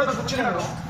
옆에도 붙이는 거.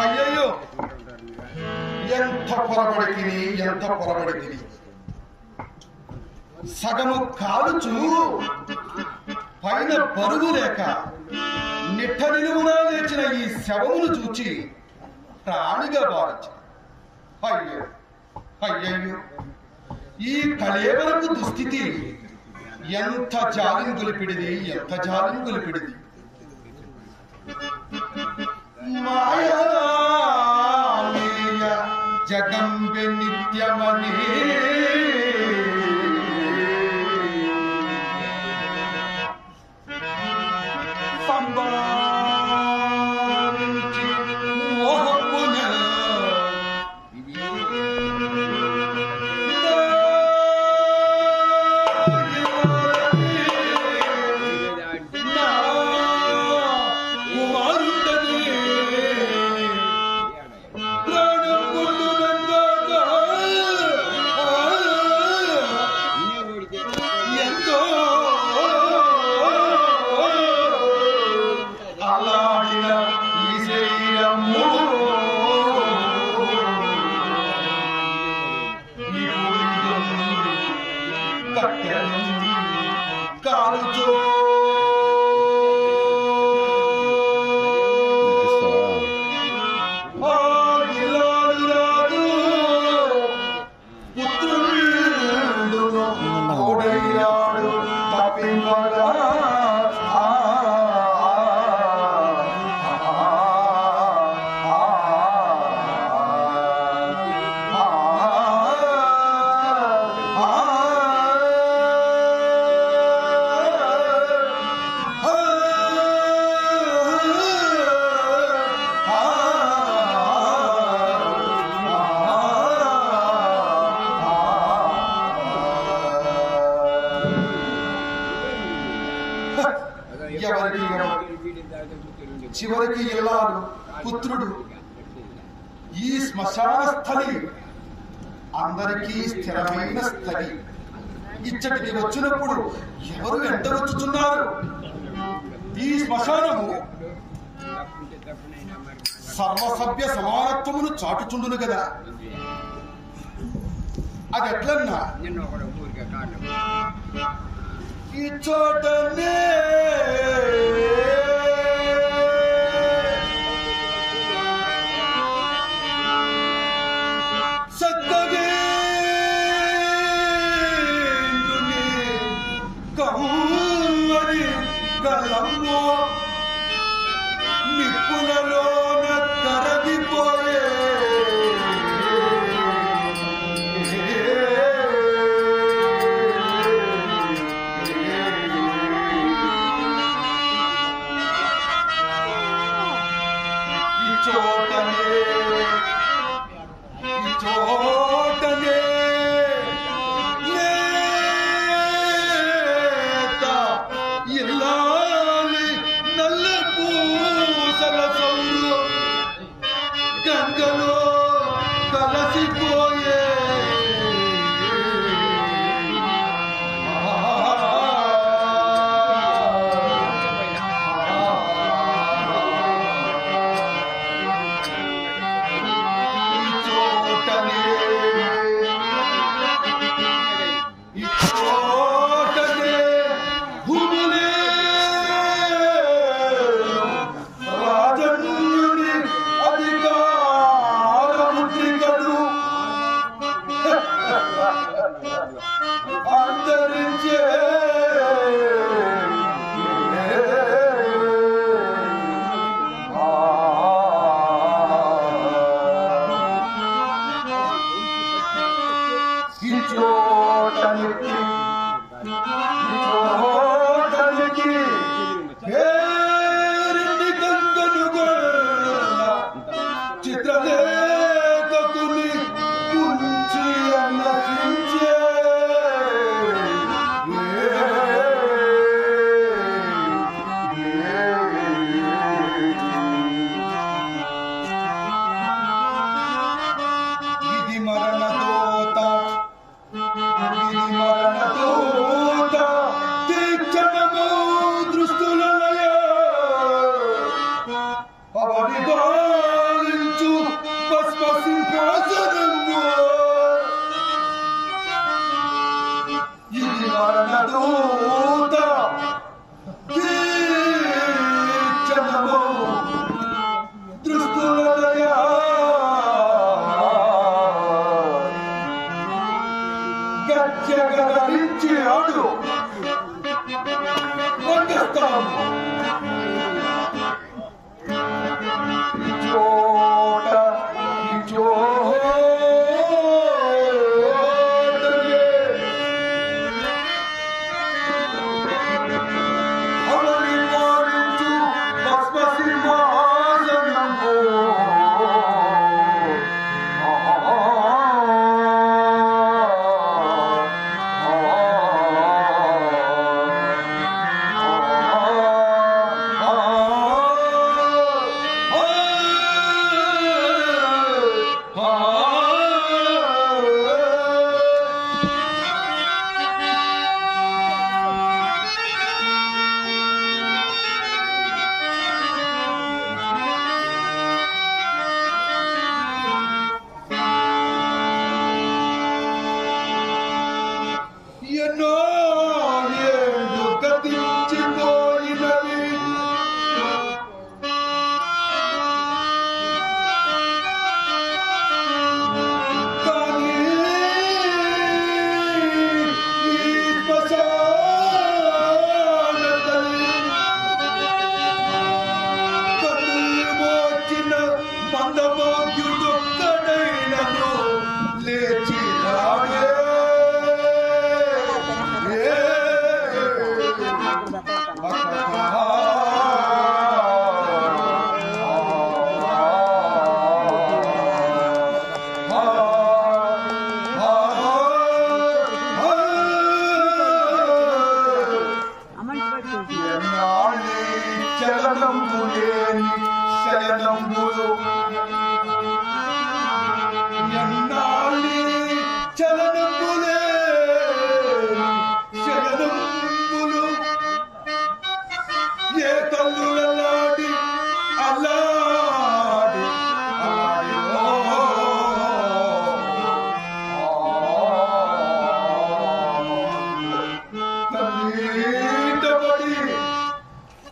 అయ్యయ్యో! ఎంత పొరబడికిని ఎంత పొరబడికిని సగము కాలుచు పైన పరుగు లేక నిట్ట నిలువునా లేచిన ఈ శవమును చూచి ప్రాణిగా భావించు అయ్యో అయ్యయ్యో! ఈ కళేవరకు దుస్థితి. ఎంత జాలిం గొలిపిడిది ఎంత జాలిం గొలిపిడిది జగంబె నిత్యమనే చివరికి ఇల్లాలు పుత్రుడు. ఈ శ్మశాన స్థలి అందరికీ స్థిరమైన స్థలి. ఇచ్చటికి వచ్చినప్పుడు ఎవరు ఎండవచ్చుతున్నారు ఈ శ్మశానము సర్వసభ్య సమానత్వమును చాటుచుండును కదా. అది ఎట్లన్నా? ఈ చోటనే மரணமும்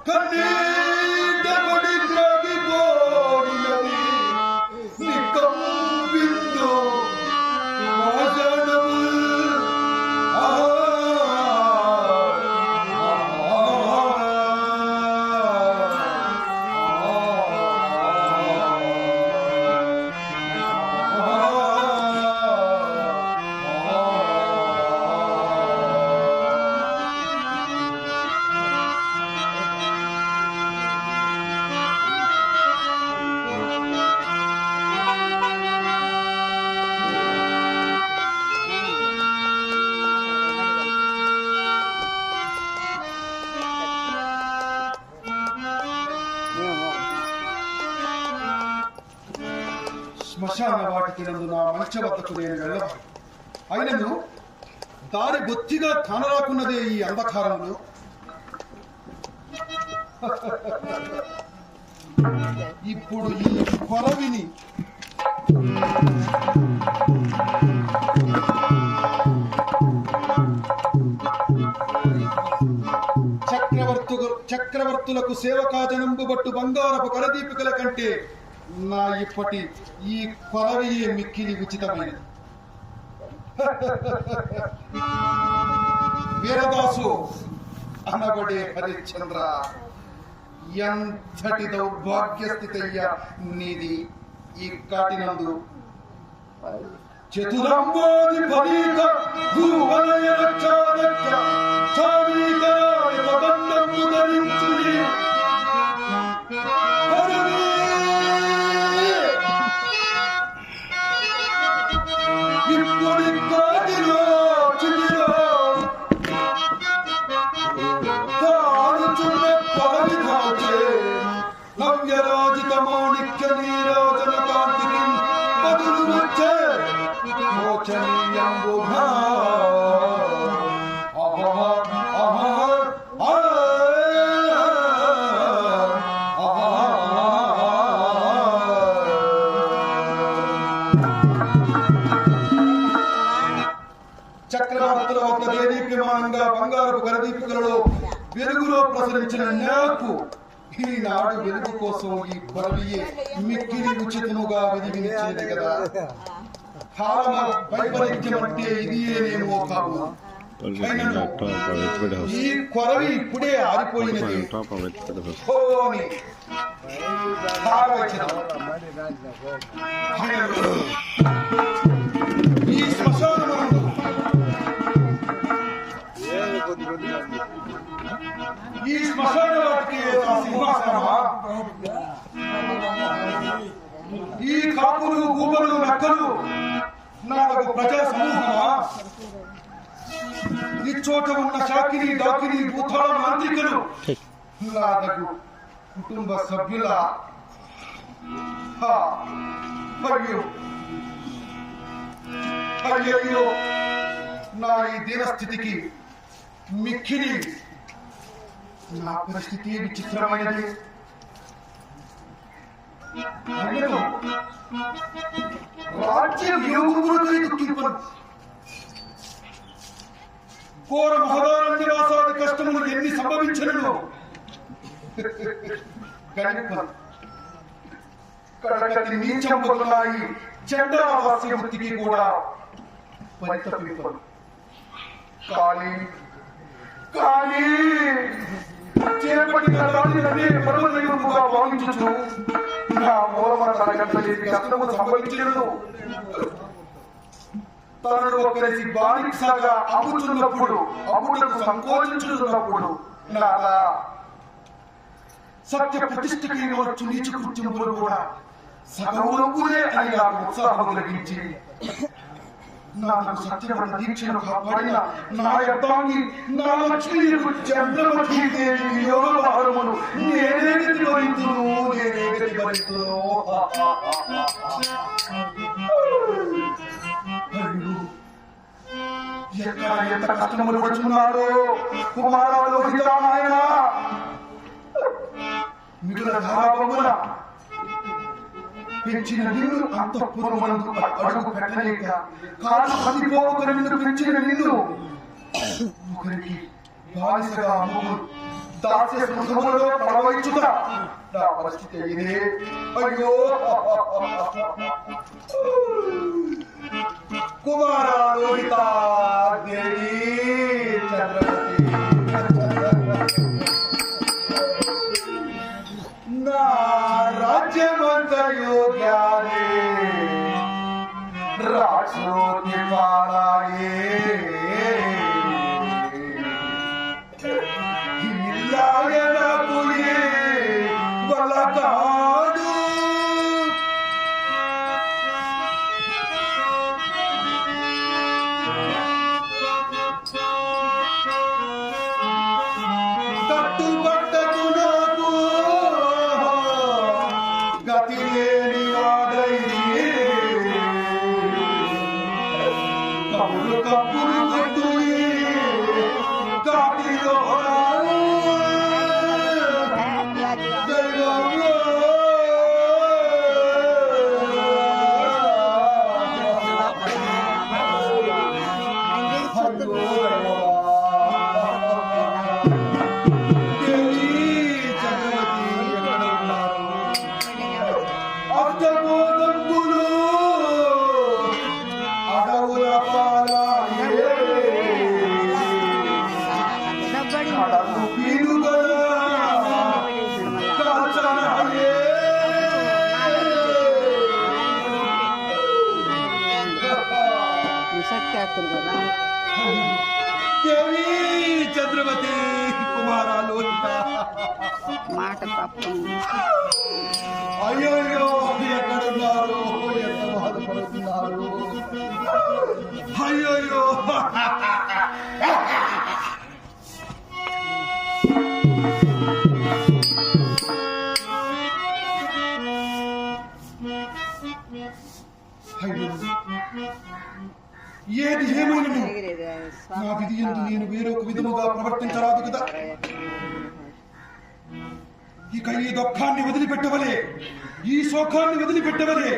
Come శ్మశాన వాటికి నందున మంచ వద్దకు నేను వెళ్ళవాలి అయినను దారి బొత్తిగా కానరాకున్నదే ఈ అంధకారంలో ఇప్పుడు ఈ కొరవిని చక్రవర్తులకు చక్రవర్తులకు సేవకాజనంబు బట్టు బంగారపు కరదీపికల కంటే నా ఇప్పటి ఈ కొలవియే మిక్కిలి ఉచితమైనది వీరదాసు అనబడే హరిశ్చంద్ర ఎంతటి దౌర్భాగ్య స్థితయ్యా నీది ఈ కాటినందు. చతురంబోది ఫలీత భూవలయ రక్షాదక్ష చావీకరాయ పదండము ధరించుని వెలుగు కోసం ఈ బలవియే మిక్కిలి ఉచితముగా విధివించేది కదా కాలమ వైపరీత్యం అంటే ఇదియేనేమో కావు అయినను ఈ కొరవి ఇప్పుడే ఆరిపోయినది ఈ శ్మశాన వాటికి ఏదో సింహాసనమా ఈ కాపులు గూబలు నక్కలు నాలుగు ప్రజా సమూహమా ఈ చోట ఉన్న షాకిని డాకిని భూతాళ మాంత్రికులు నాకు కుటుంబ సభ్యుల అయ్యో అయ్యయ్యో నా ఈ దీనస్థితికి మిక్కిలి నా పరిస్థితి విచిత్రమైనది. అయినను రాజ్య దుఃఖింపను. ఘోర మహదారణ్యవాసాది కష్టములు ఎన్ని సంభవించను కడకటి నీచం పొందున్నాయి చండావాస్య వృత్తికి కూడా పరితపింపను. కానీ కానీ చేపట్టిన దానిని పరమదైవముగా భావించుచు నా మూలమన తన గంట లేని కష్టము సంభవించను తనను ఒకరిసి బానిసగా అమ్ముచున్నప్పుడు అమ్ముటకు సంకోచించుతున్నప్పుడు నాలా సత్య ప్రతిష్టకి వచ్చు నీచ కూడా సగౌరవులే అని నాకు ఉత్సాహం కలిగించి నాకు సత్యవ్రత దీక్షను కాపాడిన నా యత్నాన్ని నా లక్ష్మీకు చంద్రమతి దేవి యోగభారమును నేనే భరితును నేనే భరితును ఎక్కడ ఎంత కష్టములు పడుతున్నాడో కుమారాలు నాయన మిగుల ధారాబొమ్మల పెంచిన నిన్ను అంతఃపురమందు అడుగు పెట్టలేక కాలు నిన్ను పెంచిన నిన్ను ఒకరికి బానిసగా దాస్య పడవైచుట. నా పరిస్థితి ఇదే అయ్యో! కుమార లోహిత! దేవి చంద్రవతి కుమార లోహిత మాట తప్ప అయ్యో ఎక్కడున్నారు ఎంత బాధపడుతున్నారు అయ్యో అయ్యో ఏది ఏమైనను? నా విధి ఎందు నేను వేరొక విధముగా ప్రవర్తించరాదు కదా? ఇక ఈ దుఃఖాన్ని వదిలిపెట్టవలే. ఈ శోకాన్ని వదిలిపెట్టవలే.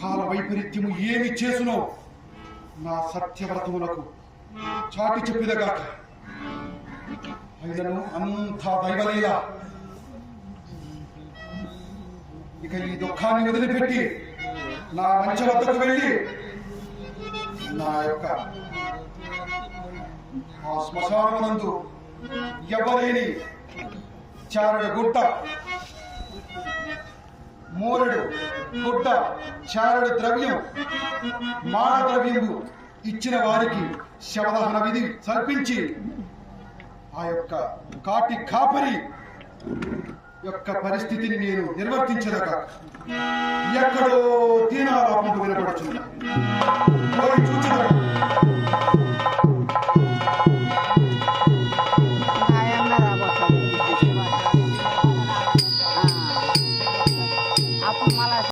కాల వైపరీత్యము ఏమి చేసునో నా సత్యవ్రతములకు చాటి చెప్పిదగాక. అయినను అంతా దైవలీల. ఇక ఈ దుఃఖాన్ని వదిలిపెట్టి నా మంచ వద్దకు వెళ్ళి నా యొక్క ఆ శ్మశానమునందు ఎవరేని చారడు గుట్ట మూరడు గుట్ట చారడు ద్రవ్యం మాన ద్రవ్యము ఇచ్చిన వారికి శవదహన విధి సర్పించి ఆ యొక్క కాటి కాపరి యొక్క పరిస్థితిని నేను నిర్వర్తించదక ఎక్కడో 머리 조지더라고